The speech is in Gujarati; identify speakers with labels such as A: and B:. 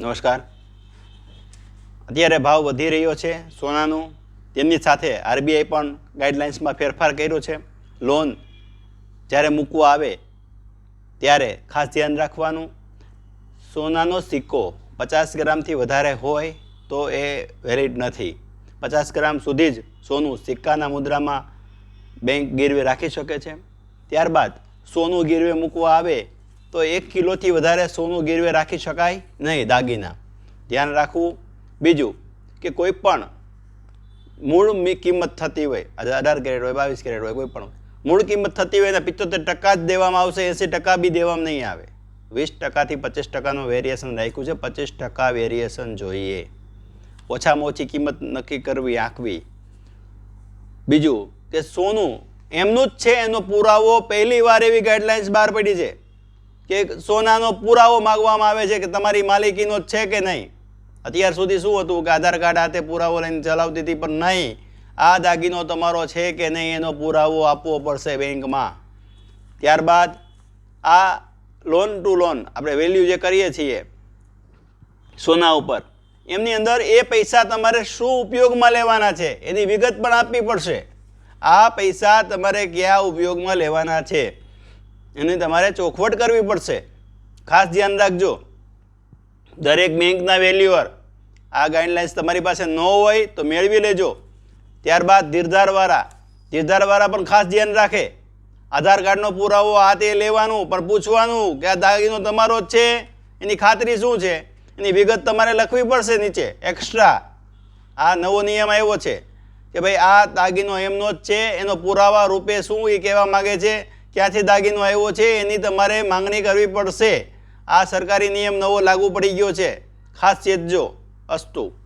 A: નમસ્કાર. અત્યારે ભાવ વધી રહ્યો છે સોનાનો. તેમની સાથે આરબીઆઈ પણ ગાઈડલાઇન્સમાં ફેરફાર કર્યો છે. લોન જ્યારે મૂકવા આવે ત્યારે ખાસ ધ્યાન રાખવાનું. સોનાનો સિક્કો પચાસ ગ્રામથી વધારે હોય તો એ વેલિડ નથી. પચાસ ગ્રામ સુધી જ સોનું સિક્કાના મુદ્રામાં બેંક ગીરવે રાખી શકે છે. ત્યારબાદ સોનું ગીરવે મૂકવા આવે તો એક કિલોથી વધારે સોનું ગીરવે રાખી શકાય? નહીં, દાગીના. ધ્યાન રાખવું. બીજું કે કોઈ પણ મૂળ કિંમત થતી હોય અઢાર કેરેટ હોય, બાવીસ કેરેટ હોય, કોઈ પણ મૂળ કિંમત થતી હોય ને પિત્તોતેર ટકા જ દેવામાં આવશે, એંસી ટકા બી દેવામાં નહીં આવે. વીસ ટકાથી પચીસ ટકાનું વેરિએશન રાખ્યું છે, પચીસ ટકા વેરિએશન જોઈએ. ઓછામાં ઓછી કિંમત નક્કી કરવી, આંકવી. બીજું કે સોનું એમનું જ છે, એનો પુરાવો પહેલી વાર એવી ગાઈડલાઇન્સ બહાર પડી છે. કે સોનાનો પુરાવો માગવામાં આવે છે કે તમારી માલિકીનો છે કે નહીં? અત્યાર સુધી શું હતું કે આધાર કાર્ડ હાથે પુરાવો લઈને ચલાવતી હતી, પણ નહીં. આ દાગીનો તમારો છે કે નહીં એનો પુરાવો આપવો પડશે બેંકમાં. ત્યારબાદ આ લોન ટુ લોન આપણે વેલ્યુ જે કરીએ છીએ સોના ઉપર, એમની અંદર એ પૈસા તમારે શું ઉપયોગમાં લેવાના છે એની વિગત પણ આપવી પડશે. આ પૈસા તમારે કયા ઉપયોગમાં લેવાના છે? એની તમારે ચોખવટ કરવી પડશે. ખાસ ધ્યાન રાખજો. દરેક બેંકના વેલ્યુઅર, આ ગાઈડલાઇન્સ તમારી પાસે ન હોય તો મેળવી લેજો. ત્યારબાદ ધીરધારવાળા ધીરધારવાળા પણ ખાસ ધ્યાન રાખે. આધાર કાર્ડનો પુરાવો આ તે લેવાનું, પણ પૂછવાનું કે આ દાગીનો તમારો જ છે? એની ખાતરી શું છે? એની વિગત તમારે લખવી પડશે નીચે એક્સ્ટ્રા આ નવો નિયમ આવ્યો છે કે ભાઈ આ દાગીનો એમનો જ છે, એનો પુરાવા રૂપે શું એ કહેવા માગે છે? ક્યાંથી દાગીનો આવ્યો છે એની તમારે માંગણી કરવી પડશે. આ સરકારી નિયમ નવો લાગુ પડી ગયો છે. ખાસ ચેતજો અસ્તુ.